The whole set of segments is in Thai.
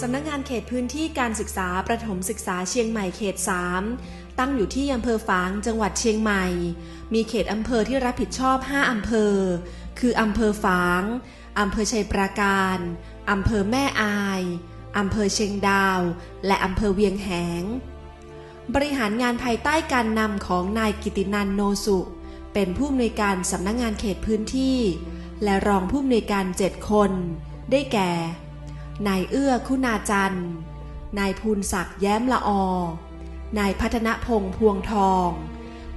สำนักงานเขตพื้นที่การศึกษาประถมศึกษาเชียงใหม่เขต 3 ตั้งอยู่ที่อำเภอฝางจังหวัดเชียงใหม่ มีเขตอำเภอที่รับผิดชอบ 5 อำเภอ คืออำเภอฝางอำเภอชัยปราการอำเภอแม่อายอำเภอเชียงดาว และอำเภอเวียงแหง บริหารงานภายใต้การนำของนายกิตินันโนสุ เป็นผู้อำนวยการสำนักงานเขตพื้นที่ และรองผู้อำนวยการเจ็ดคน ได้แก่ นายเอื้อคุณาจันทร์ นายภูนศักดิ์แย้มละอนายพัฒนพงษ์พวงทอง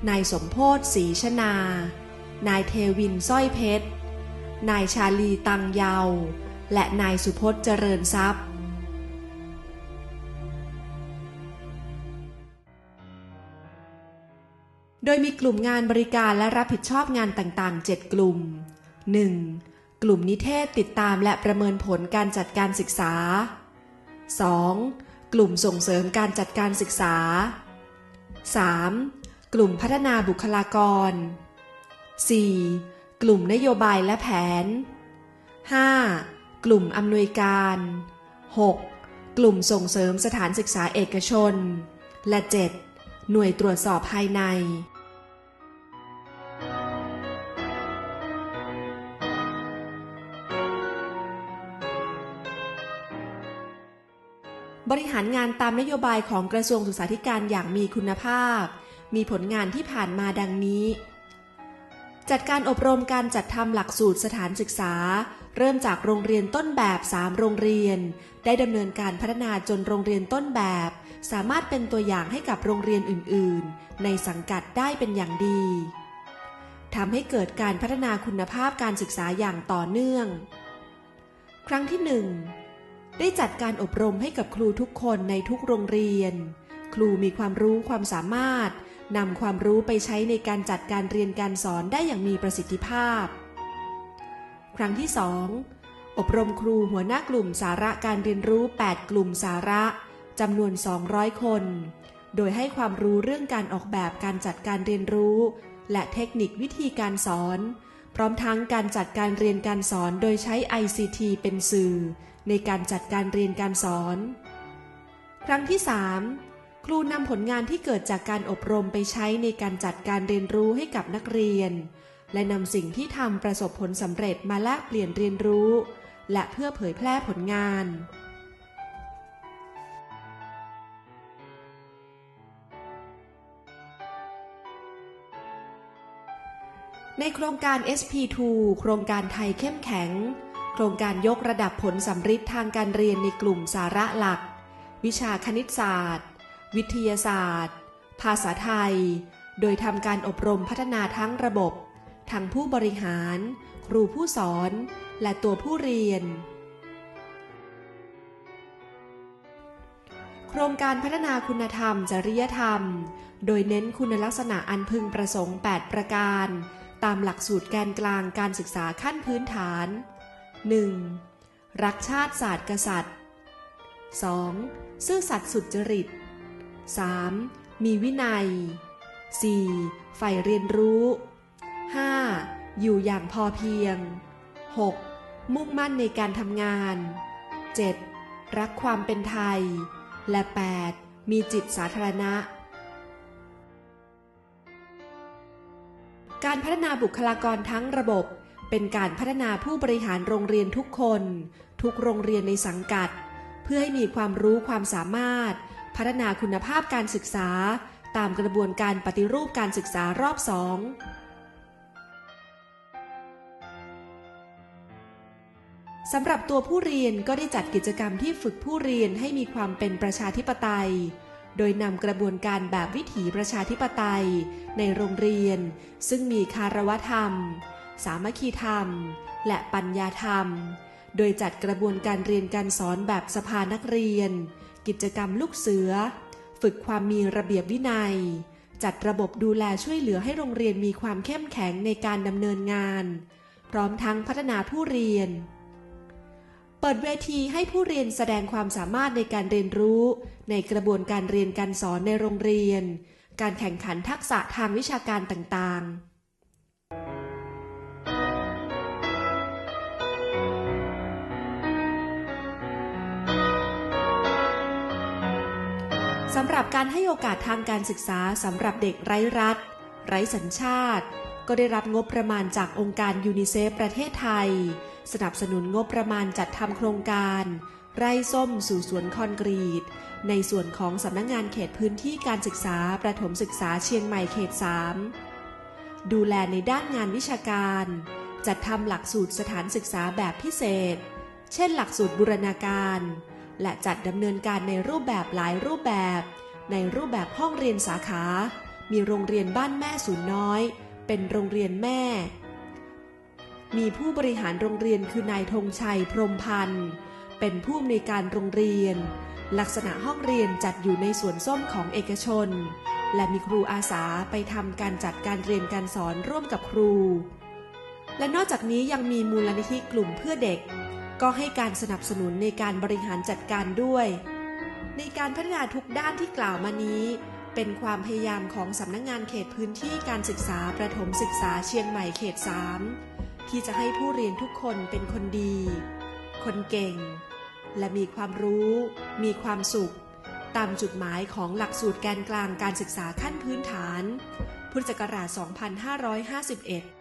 นายสมโพศศรีชนา นายเทวินสร้อยเพชร นายชาลีตังเยา และนายสุพจน์เจริญทรัพย์ โดยมีกลุ่มงานบริการและรับผิดชอบงานต่างๆ 7 กลุ่ม 1. กลุ่มนิเทศติดตามและประเมินผลการจัดการศึกษา 2. กลุ่มส่งเสริมการจัดการศึกษา 3. กลุ่มพัฒนาบุคลากร 4. กลุ่มนโยบายและแผน 5. กลุ่มอำนวยการ 6. กลุ่มส่งเสริมสถานศึกษาเอกชน และ 7. หน่วยตรวจสอบภายใน บริหารงานตามนโยบายของกระทรวงศึกษาธิการอย่างมีคุณภาพ มีผลงานที่ผ่านมาดังนี้ จัดการอบรมการจัดทำหลักสูตรสถานศึกษา เริ่มจากโรงเรียนต้นแบบ 3 โรงเรียน ได้ดำเนินการพัฒนาจนโรงเรียนต้นแบบ สามารถเป็นตัวอย่างให้กับโรงเรียนอื่น ๆ ในสังกัดได้เป็นอย่างดีทำให้เกิดการพัฒนาคุณภาพการศึกษาอย่างต่อเนื่อง ครั้งที่หนึ่ง ได้จัดการอบรมให้กับครูทุกคนในทุกโรงเรียน ครูมีความรู้ความสามารถนำความรู้ไปใช้ในการจัดการเรียนการสอนได้อย่างมีประสิทธิภาพ ครั้งที่ 2 อบรมครูหัวหน้ากลุ่มสาระการเรียนรู้ 8 กลุ่มสาระจำนวน 200 คน โดยให้ความรู้เรื่องการออกแบบการจัดการเรียนรู้ และเทคนิควิธีการสอน พร้อมทั้งการจัดการเรียนการสอนโดยใช้ ICT เป็นสื่อ ในการจัดการเรียนการสอน ครั้งที่ 3 ครูนำผลงานที่เกิดจากการอบรมไปใช้ในการจัดการเรียนรู้ให้กับนักเรียน และนำสิ่งที่ทำประสบผลสำเร็จมาแลกเปลี่ยนเรียนรู้ และเพื่อเผยแพร่ผลงานในโครงการ SP2 โครงการไทยเข้มแข็ง โครงการยกระดับผลสำฤทธิ์ทางการเรียนในกลุ่มสาระหลัก วิชาคณิตศาสตร์ วิทยาศาสตร์ ภาษาไทย โดยทำการอบรมพัฒนาทั้งระบบ ทั้งผู้บริหาร ครูผู้สอน และตัวผู้เรียน โครงการพัฒนาคุณธรรม จริยธรรม โดยเน้นคุณลักษณะอันพึงประสงค์ 8 ประการ ตามหลักสูตรแกนกลางการศึกษาขั้นพื้นฐาน 1. รักชาติศาสตร์กษัตริย์ 2. ซื่อสัตย์สุจริต 3. มีวินัย 4. ใฝ่เรียนรู้ 5. อยู่อย่างพอเพียง 6. มุ่งมั่นในการทำงาน 7. รักความเป็นไทย และ 8. มีจิตสาธารณะ การพัฒนาบุคลากรทั้งระบบ เป็นการพัฒนาผู้บริหารโรงเรียนทุกคน ทุกโรงเรียนในสังกัด เพื่อให้มีความรู้ความสามารถ พัฒนาคุณภาพการศึกษา ตามกระบวนการปฏิรูปการศึกษารอบสองสำหรับตัวผู้เรียนก็ได้จัดกิจกรรมที่ฝึกผู้เรียนให้มีความเป็นประชาธิปไตย โดยนำกระบวนการแบบวิถีประชาธิปไตย ในโรงเรียน ซึ่งมีคารวธรรม สามัคคีธรรม และปัญญาธรรม โดยจัดกระบวนการเรียนการสอนแบบสภานักเรียน กิจกรรมลูกเสือ ฝึกความมีระเบียบวินัย จัดระบบดูแลช่วยเหลือให้โรงเรียนมีความเข้มแข็งในการดำเนินงาน พร้อมทั้งพัฒนาผู้เรียน เปิดเวทีให้ผู้เรียนแสดงความสามารถในการเรียนรู้ ในกระบวนการเรียนการสอนในโรงเรียน การแข่งขันทักษะทางวิชาการต่างๆ สำหรับการให้โอกาสทางการศึกษาสำหรับเด็กไร้รัฐ ไร้สัญชาติ ก็ได้รับงบประมาณจากองค์การยูนิเซฟประเทศไทย สนับสนุนงบประมาณจัดทำโครงการ ไร่ส้มสู่สวนคอนกรีต ในส่วนของสำนักงงานเขตพื้นที่การศึกษาประถมศึกษาเชียงใหม่เขต 3 ดูแลในด้านงานวิชาการ จัดทำหลักสูตรสถานศึกษาแบบพิเศษ เช่น หลักสูตรบูรณาการ และจัดดำเนินการในรูปแบบหลายรูปแบบ ในรูปแบบห้องเรียนสาขา มีโรงเรียนบ้านแม่ศูนย์น้อย เป็นโรงเรียนแม่ มีผู้บริหารโรงเรียนคือนายธงชัยพรมพันธ์ เป็นผู้อำนวยการโรงเรียน ลักษณะห้องเรียนจัดอยู่ในสวนส้มของเอกชน และมีครูอาสาไปทำการจัดการเรียนการสอนร่วมกับครู และนอกจากนี้ยังมีมูลนิธิกลุ่มเพื่อเด็ก ก็ให้การสนับสนุนในการบริหารจัดการด้วย ในการพัฒนาทุกด้านที่กล่าวมานี้ เป็นความพยายามของสำนักงงานเขตพื้นที่การศึกษาประถมศึกษาเชียงใหม่เขต 3 ที่จะให้ผู้เรียนทุกคนเป็นคนดี คนเก่ง และมีความรู้ มีความสุข ตามจุดหมายของหลักสูตรแกนกลางการศึกษาขั้นพื้นฐาน พุทธศักราช 2551